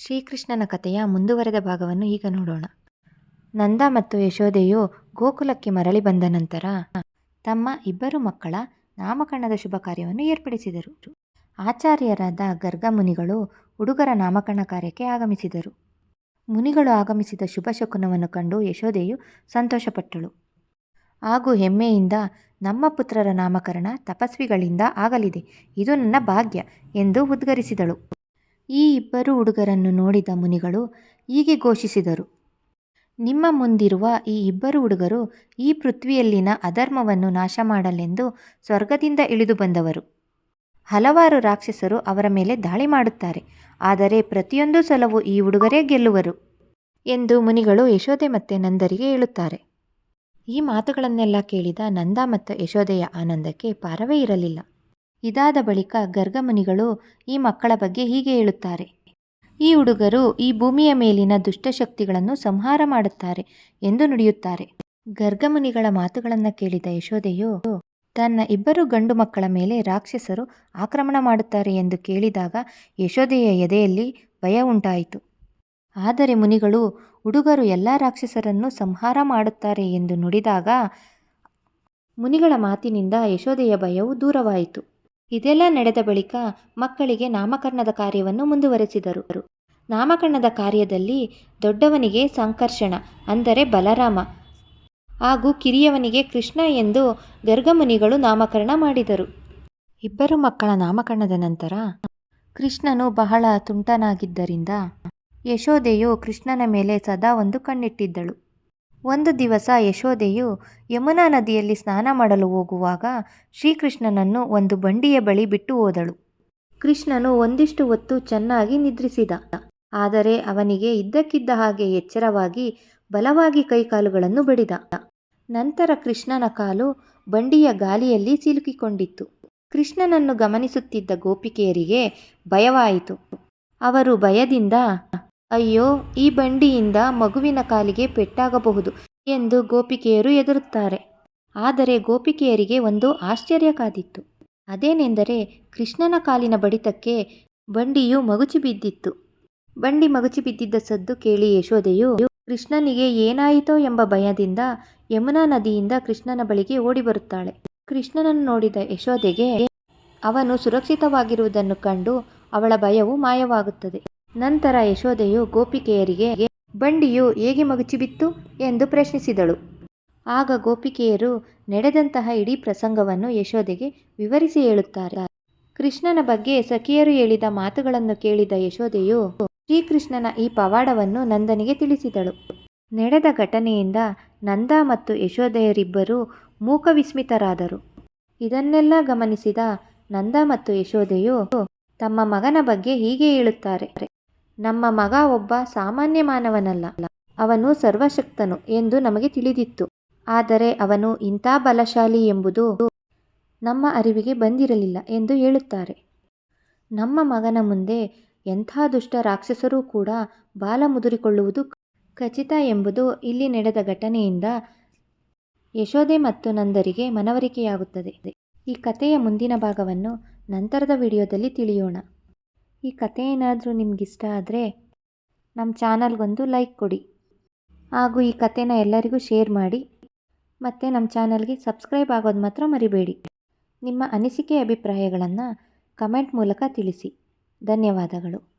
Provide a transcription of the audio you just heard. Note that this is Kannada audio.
ಶ್ರೀಕೃಷ್ಣನ ಕಥೆಯ ಮುಂದುವರೆದ ಭಾಗವನ್ನು ಈಗ ನೋಡೋಣ. ನಂದ ಮತ್ತು ಯಶೋದೆಯು ಗೋಕುಲಕ್ಕೆ ಮರಳಿ ಬಂದ ನಂತರ ತಮ್ಮ ಇಬ್ಬರು ಮಕ್ಕಳ ನಾಮಕರಣದ ಶುಭ ಕಾರ್ಯವನ್ನು ಏರ್ಪಡಿಸಿದರು. ಆಚಾರ್ಯರಾದ ಗರ್ಗ ಮುನಿಗಳು ಹುಡುಗರ ನಾಮಕರಣ ಕಾರ್ಯಕ್ಕೆ ಆಗಮಿಸಿದರು. ಮುನಿಗಳು ಆಗಮಿಸಿದ ಶುಭ ಶಕುನವನ್ನು ಕಂಡು ಯಶೋದೆಯು ಸಂತೋಷಪಟ್ಟಳು. ಹಾಗೂ ಹೆಮ್ಮೆಯಿಂದ ನಮ್ಮ ಪುತ್ರರ ನಾಮಕರಣ ತಪಸ್ವಿಗಳಿಂದ ಆಗಲಿದೆ. ಇದು ನನ್ನ ಭಾಗ್ಯ ಎಂದು ಉದ್ಗರಿಸಿದಳು. ಈ ಇಬ್ಬರು ಹುಡುಗರನ್ನು ನೋಡಿದ ಮುನಿಗಳು ಹೀಗೆ ಘೋಷಿಸಿದರು. ನಿಮ್ಮ ಮುಂದಿರುವ ಈ ಇಬ್ಬರು ಹುಡುಗರು ಈ ಪೃಥ್ವಿಯಲ್ಲಿನ ಅಧರ್ಮವನ್ನು ನಾಶ ಮಾಡಲೆಂದು ಸ್ವರ್ಗದಿಂದ ಇಳಿದು ಬಂದವರು. ಹಲವಾರು ರಾಕ್ಷಸರು ಅವರ ಮೇಲೆ ದಾಳಿ ಮಾಡುತ್ತಾರೆ, ಆದರೆ ಪ್ರತಿಯೊಂದು ಸಲವೂ ಈ ಹುಡುಗರೇ ಗೆಲ್ಲುವರು ಎಂದು ಮುನಿಗಳು ಯಶೋದೆ ಮತ್ತು ನಂದರಿಗೆ ಹೇಳುತ್ತಾರೆ. ಈ ಮಾತುಗಳನ್ನೆಲ್ಲ ಕೇಳಿದ ನಂದ ಮತ್ತು ಯಶೋದೆಯ ಆನಂದಕ್ಕೆ ಪಾರವೇ ಇರಲಿಲ್ಲ. ಇದಾದ ಬಳಿಕ ಗರ್ಗಮುನಿಗಳು ಈ ಮಕ್ಕಳ ಬಗ್ಗೆ ಹೀಗೆ ಹೇಳುತ್ತಾರೆ. ಈ ಹುಡುಗರು ಈ ಭೂಮಿಯ ಮೇಲಿನ ದುಷ್ಟಶಕ್ತಿಗಳನ್ನು ಸಂಹಾರ ಮಾಡುತ್ತಾರೆ ಎಂದು ನುಡಿಯುತ್ತಾರೆ. ಗರ್ಗಮುನಿಗಳ ಮಾತುಗಳನ್ನು ಕೇಳಿದ ಯಶೋದೆಯು ತನ್ನ ಇಬ್ಬರು ಗಂಡು ಮಕ್ಕಳ ಮೇಲೆ ರಾಕ್ಷಸರು ಆಕ್ರಮಣ ಮಾಡುತ್ತಾರೆ ಎಂದು ಕೇಳಿದಾಗ ಯಶೋದೆಯ ಎದೆಯಲ್ಲಿ ಭಯ ಉಂಟಾಯಿತು. ಆದರೆ ಮುನಿಗಳು, ಹುಡುಗರು ಎಲ್ಲ ರಾಕ್ಷಸರನ್ನು ಸಂಹಾರ ಮಾಡುತ್ತಾರೆ ಎಂದು ನುಡಿದಾಗ ಮುನಿಗಳ ಮಾತಿನಿಂದ ಯಶೋದೆಯ ಭಯವು ದೂರವಾಯಿತು. ಇದೆಲ್ಲ ನಡೆದ ಬಳಿಕ ಮಕ್ಕಳಿಗೆ ನಾಮಕರಣದ ಕಾರ್ಯವನ್ನು ಮುಂದುವರೆಸಿದರು. ನಾಮಕರಣದ ಕಾರ್ಯದಲ್ಲಿ ದೊಡ್ಡವನಿಗೆ ಸಂಕರ್ಷಣ, ಅಂದರೆ ಬಲರಾಮ, ಹಾಗೂ ಕಿರಿಯವನಿಗೆ ಕೃಷ್ಣ ಎಂದು ಗರ್ಗಮುನಿಗಳು ನಾಮಕರಣ ಮಾಡಿದರು. ಇಬ್ಬರು ಮಕ್ಕಳ ನಾಮಕರಣದ ನಂತರ ಕೃಷ್ಣನು ಬಹಳ ತುಂಟನಾಗಿದ್ದರಿಂದ ಯಶೋದೆಯು ಕೃಷ್ಣನ ಮೇಲೆ ಸದಾ ಒಂದು ಕಣ್ಣಿಟ್ಟಿದ್ದಳು. ಒಂದು ದಿವಸ ಯಶೋದೆಯು ಯಮುನಾ ನದಿಯಲ್ಲಿ ಸ್ನಾನ ಮಾಡಲು ಹೋಗುವಾಗ ಶ್ರೀಕೃಷ್ಣನನ್ನು ಒಂದು ಬಂಡಿಯ ಬಳಿ ಬಿಟ್ಟು ಹೋದಳು. ಕೃಷ್ಣನು ಒಂದಿಷ್ಟು ಹೊತ್ತು ಚೆನ್ನಾಗಿ ನಿದ್ರಿಸಿದ. ಆದರೆ ಅವನಿಗೆ ಇದ್ದಕ್ಕಿದ್ದ ಹಾಗೆ ಎಚ್ಚರವಾಗಿ ಬಲವಾಗಿ ಕೈಕಾಲುಗಳನ್ನು ಬಡಿದ. ನಂತರ ಕೃಷ್ಣನ ಕಾಲು ಬಂಡಿಯ ಗಾಲಿಯಲ್ಲಿ ಸಿಲುಕಿಕೊಂಡಿತ್ತು. ಕೃಷ್ಣನನ್ನು ಗಮನಿಸುತ್ತಿದ್ದ ಗೋಪಿಕೆಯರಿಗೆ ಭಯವಾಯಿತು. ಅವರು ಭಯದಿಂದ ಅಯ್ಯೋ, ಈ ಬಂಡಿಯಿಂದ ಮಗುವಿನ ಕಾಲಿಗೆ ಪೆಟ್ಟಾಗಬಹುದು ಎಂದು ಗೋಪಿಕೆಯರು ಹೆದರುತ್ತಾರೆ. ಆದರೆ ಗೋಪಿಕೆಯರಿಗೆ ಒಂದು ಆಶ್ಚರ್ಯ ಕಾದಿತ್ತು ಅದೇನೆಂದರೆ ಕೃಷ್ಣನ ಕಾಲಿನ ಬಡಿತಕ್ಕೆ ಬಂಡಿಯು ಮಗುಚಿ ಬಿದ್ದಿತ್ತು. ಬಂಡಿ ಮಗುಚಿ ಬಿದ್ದಿದ್ದ ಸದ್ದು ಕೇಳಿ ಯಶೋದೆಯು, ಕೃಷ್ಣನಿಗೆ ಏನಾಯಿತೋ ಎಂಬ ಭಯದಿಂದ ಯಮುನಾ ನದಿಯಿಂದ ಕೃಷ್ಣನ ಬಳಿಗೆ ಓಡಿ ಬರುತ್ತಾಳೆ. ಕೃಷ್ಣನನ್ನು ನೋಡಿದ ಯಶೋದೆಗೆ ಅವನು ಸುರಕ್ಷಿತವಾಗಿರುವುದನ್ನು ಕಂಡು ಅವಳ ಭಯವು ಮಾಯವಾಗುತ್ತದೆ. ನಂತರ ಯಶೋದೆಯು ಗೋಪಿಕೆಯರಿಗೆ, ಬಂಡಿಯು ಹೇಗೆ ಮಗುಚಿಬಿತ್ತು ಎಂದು ಪ್ರಶ್ನಿಸಿದಳು. ಆಗ ಗೋಪಿಕೆಯರು ನಡೆದಂತಹ ಇಡೀ ಪ್ರಸಂಗವನ್ನು ಯಶೋದೆಗೆ ವಿವರಿಸಿ ಹೇಳುತ್ತಾರೆ. ಕೃಷ್ಣನ ಬಗ್ಗೆ ಸಖಿಯರು ಹೇಳಿದ ಮಾತುಗಳನ್ನು ಕೇಳಿದ ಯಶೋದೆಯು ಶ್ರೀಕೃಷ್ಣನ ಈ ಪವಾಡವನ್ನು ನಂದನಿಗೆ ತಿಳಿಸಿದಳು. ನಡೆದ ಘಟನೆಯಿಂದ ನಂದ ಮತ್ತು ಯಶೋದೆಯರಿಬ್ಬರೂ ಮೂಕವಿಸ್ಮಿತರಾದರು. ಇದನ್ನೆಲ್ಲ ಗಮನಿಸಿದ ನಂದ ಮತ್ತು ಯಶೋದೆಯು ತಮ್ಮ ಮಗನ ಬಗ್ಗೆ ಹೀಗೆ ಹೇಳುತ್ತಾರೆ. ನಮ್ಮ ಮಗ ಒಬ್ಬ ಸಾಮಾನ್ಯ ಮಾನವನಲ್ಲ. ಅವನು ಸರ್ವಶಕ್ತನು ಎಂದು ನಮಗೆ ತಿಳಿದಿತ್ತು. ಆದರೆ ಅವನು ಇಂಥ ಬಲಶಾಲಿ ಎಂಬುದು ನಮ್ಮ ಅರಿವಿಗೆ ಬಂದಿರಲಿಲ್ಲ ಎಂದು ಹೇಳುತ್ತಾರೆ. ನಮ್ಮ ಮಗನ ಮುಂದೆ ಎಂಥ ದುಷ್ಟ ರಾಕ್ಷಸರೂ ಕೂಡ ಬಾಲ ಮುದುರಿಕೊಳ್ಳುವುದು ಖಚಿತ ಎಂಬುದು ಇಲ್ಲಿ ನಡೆದ ಘಟನೆಯಿಂದ ಯಶೋದೆ ಮತ್ತು ನಂದರಿಗೆ ಮನವರಿಕೆಯಾಗುತ್ತದೆ. ಈ ಕಥೆಯ ಮುಂದಿನ ಭಾಗವನ್ನು ನಂತರದ ವಿಡಿಯೋದಲ್ಲಿ ತಿಳಿಯೋಣ. ಈ ಕತೆ ಏನಾದರೂ ನಿಮಗಿಷ್ಟ ಆದರೆ ನಮ್ಮ ಚಾನಲ್ಗೊಂದು ಲೈಕ್ ಕೊಡಿ. ಹಾಗೂ ಈ ಕತೆನ ಎಲ್ಲರಿಗೂ ಶೇರ್ ಮಾಡಿ. ಮತ್ತು ನಮ್ಮ ಚಾನಲ್ಗೆ ಸಬ್ಸ್ಕ್ರೈಬ್ ಆಗೋದು ಮಾತ್ರ ಮರಿಬೇಡಿ. ನಿಮ್ಮ ಅನಿಸಿಕೆ ಅಭಿಪ್ರಾಯಗಳನ್ನು ಕಮೆಂಟ್ ಮೂಲಕ ತಿಳಿಸಿ. ಧನ್ಯವಾದಗಳು.